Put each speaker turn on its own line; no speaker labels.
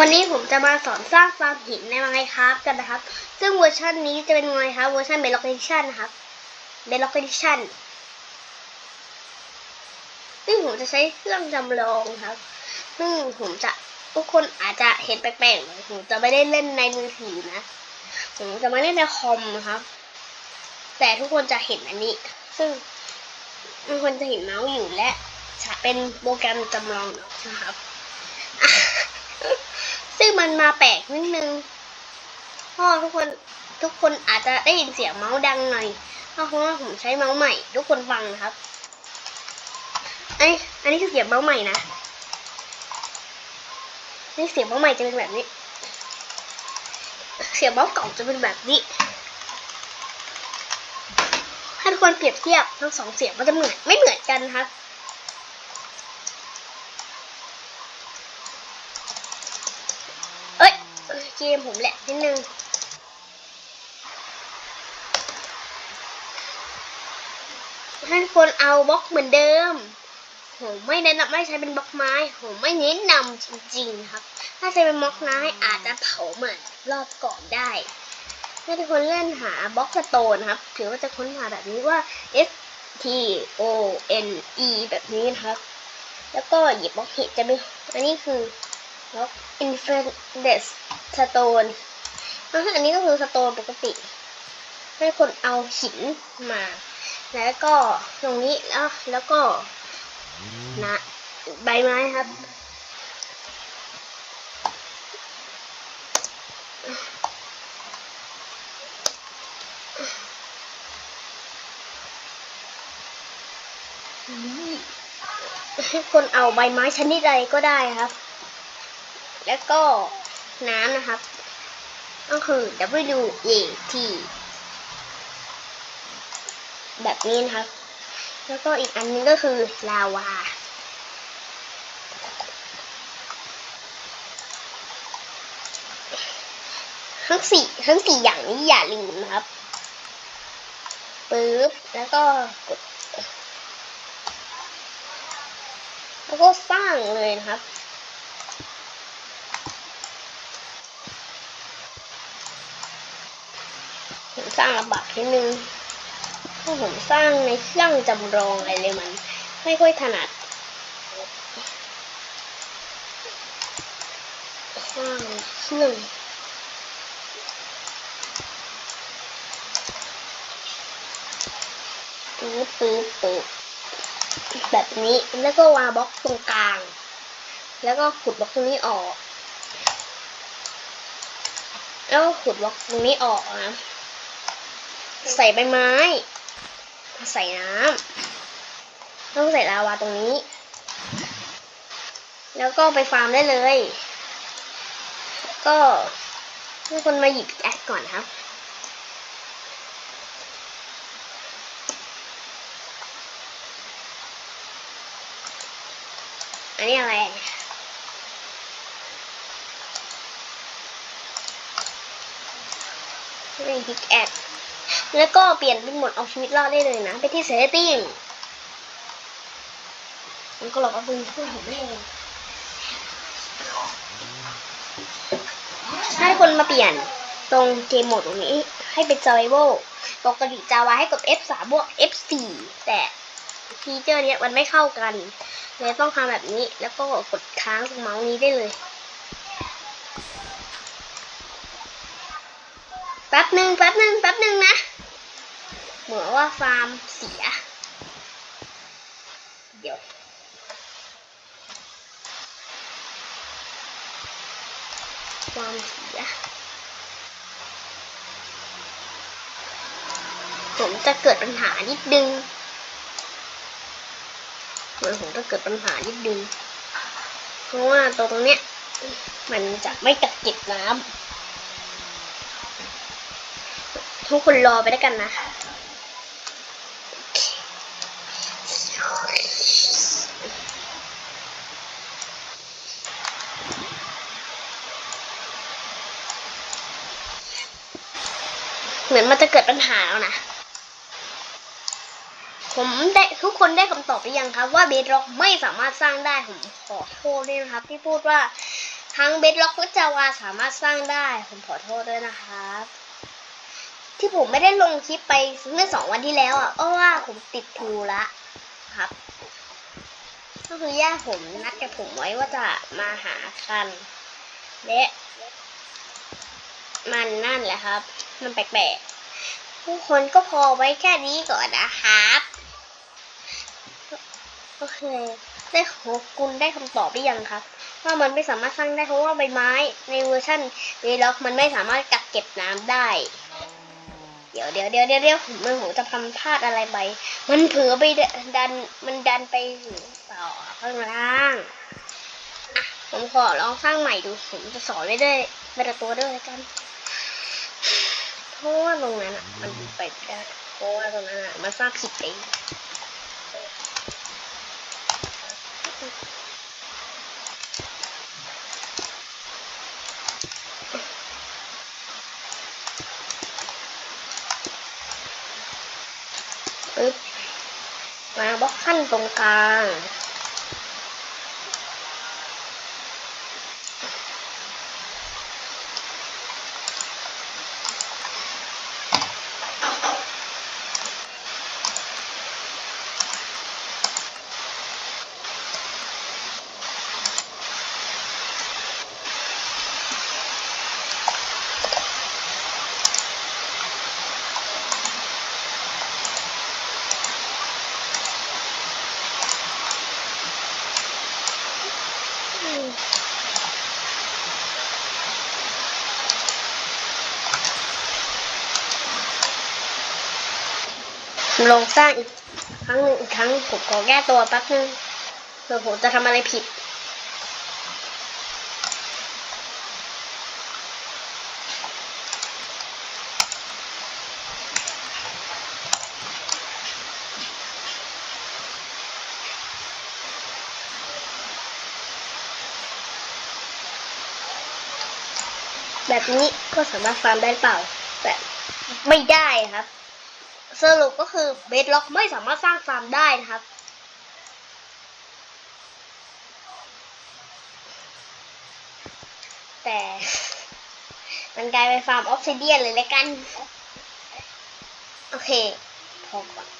วันนี้ผมจะมาสอนสร้างฟาร์มหินในมังไงครับกันนะครับ ซึ่งเวอร์ชันนี้จะเป็นไงครับเวอร์ชันเบล็อกเอดิชันนะครับเบล็อกเอดิชันซึ่งผมจะใช้เครื่องจำลองครับ ซึ่งผมจะทุกคนอาจจะเห็นแปลกๆหน่อยผมจะไม่ได้เล่นในมือถือนะ ผมจะมาเล่นในคอมนะครับ แต่ทุกคนจะเห็นอันนี้ ซึ่งทุกคนจะเห็นเมาส์อยู่และจะเป็นโปรแกรมจำลองนะครับ ซึ่งมันมาแปลกนิดนึงพราะทุกคนทุกคนอาจจะได้ยินเสียงเมาส์ดังหน่อยเพราะว่าผมใช้เมาส์ใหม่ ทุกคนฟังนะครับอันนี้อันนี้คือเสียงเมาส์ใหม่นะนี่เสียงเมาส์ใหม่จะเป็นแบบนี้ เสียงเมาส์เก่าจะเป็นแบบนี้ถ้ทุกคนเปรียบเทียบทั้งสองเสียงมันจะเหมือนไม่เหมือนกันนะครับ เอ้ย เกมผมแหละนิดนึงให้ทุกคนเอาบล็อกเหมือนเดิม ผมไม่แนะนำให้ใช้เป็นบล็อกไม้ ผมไม่แนะนำจริงๆครับ ถ้าใช้เป็นบล็อกไม้อาจจะเผาเหมือนรอบก่อนได้ให้ทุกคนเล่นหาบล็อกสโตนครับ ถือว่าจะค้นหาแบบนี้ว่า S T O N E แบบนี้นะครับ แล้วก็หยิบบล็อกเห็ดจะเป็นอันนี้คือ แล้ว infinite stone แล้วอันนี้ก็คือ stone ปกติ ให้คนเอาหินมา แล้วก็ตรงนี้แล้วแล้วก็นะใบไม้ครับให้คนเอาใบไม้ชนิดใดก็ได้ครับ แล้วก็น้ำนะครับ ก็คือ W A T แบบนี้นะครับ แล้วก็อีกอันนึงก็คือลาวาทั้งสี่ทั้งสี่อย่างนี้อย่าลืมนะครับปึ๊บแล้วก็กดแล้วก็สร้างเลยนะครับ ผมสร้างลำบากนิดนึงเพราะผมสร้างในเครื่องจำลองอะไรเลยมัน ไม่ค่อยถนัดสร้างเครื่องปื๊บปื๊บปื๊บแบบนี้แล้วก็วางบล็อกตรงกลาง แล้วก็ขุดบล็อกตรงนี้ออก แล้วก็ขุดบล็อกตรงนี้ออกนะ ใส่ใบไม้ ใส่น้ำต้องใส่ลาวาตรงนี้ แล้วก็ไปฟาร์มได้เลย ก็ทุกคนมาหยิบแอคก่อนครับอันนี้อะไรเป็นพิกแอด แล้วก็เปลี่ยนเป็นหมดเอาชีวิตรอดได้เลยนะ ไปที่เซตติ้งมันก็หลอกเอาปืนช่วยผมเองให้คนมาเปลี่ยนตรงเกมโหมดตรงนี้ ให้เป็น survival ปกติจาวาให้กด F3 บวก F4 แต่ฟีเจอร์เนี้ยมันไม่เข้ากันเลยต้องทำแบบนี้แล้วก็กดค้างเมาส์นี้ได้เลยแป๊บหนึ่งแป๊บหนึ่งแป๊บหนึ่งนะ เหมือนว่าฟาร์มเสีย เดี๋ยว ฟาร์มเสีย ผมจะเกิดปัญหานิดนึง เหมือนผมจะเกิดปัญหานิดนึง เพราะว่าตรงเนี้ย มันจะไม่กักเก็บน้ำทุกคนรอไปด้วยกันนะ เหมือนมันจะเกิดปัญหาแล้วนะ ผมได้ทุกคนได้คำตอบหรือยังครับ ว่าเบดร็อกไม่สามารถสร้างได้ผมขอโทษด้วยนะครับ ที่พูดว่าทั้งเบดล็อกและจาวาสามารถสร้างได้ ผมขอโทษด้วยนะครับ ที่ผมไม่ได้ลงคลิปไปเมื่อสองวันที่แล้วอะเพราะว่าผมติดทูละครับ ก็คือย่าผมนัดกับผมไว้ว่าจะมาหากันและมันนั่นแหละครับ มันแปลกๆผู้คนก็พอไว้แค่นี้ก่อนนะครับโอเคได้ขอบคุณได้คำตอบหรือยังครับ ว่ามันไม่สามารถสร้างได้เพราะว่าใบไม้ในเวอร์ชันเวล็อกมันไม่สามารถกักเก็บน้ำได้ เดี๋ยวเดี๋ยวเดี๋ยวเดี๋ยวผมมันผมจะทำพลาดอะไรไป มันเผลอไปดันมันดันไปถึงต่อข้างล่างอะผมขอลองสร้างใหม่ดูผมจะสอนไว้ด้วยไปละตัวด้วยวกัน เพราะว่าตรงนั้นอะ มันไปได้เพราะว่าตรงนั้นอะมันสร้างผิดเองปึ๊บมาบล็อกขั้นตรงกลาง อืม ลองสร้างอีกครั้งหนึ่งอีกครั้งผมขอแก้ตัวแป๊บนึงเผื่อผมจะทำอะไรผิด แบบนี้ก็สามารถฟาร์มได้เปล่า แบบไม่ได้ครับ สรุปก็คือเบสล็อกไม่สามารถสร้างฟาร์มได้นะครับ แต่มันกลายเป็นฟาร์มออฟซิเดียนเลยแล้วกัน โอเค พอก่อน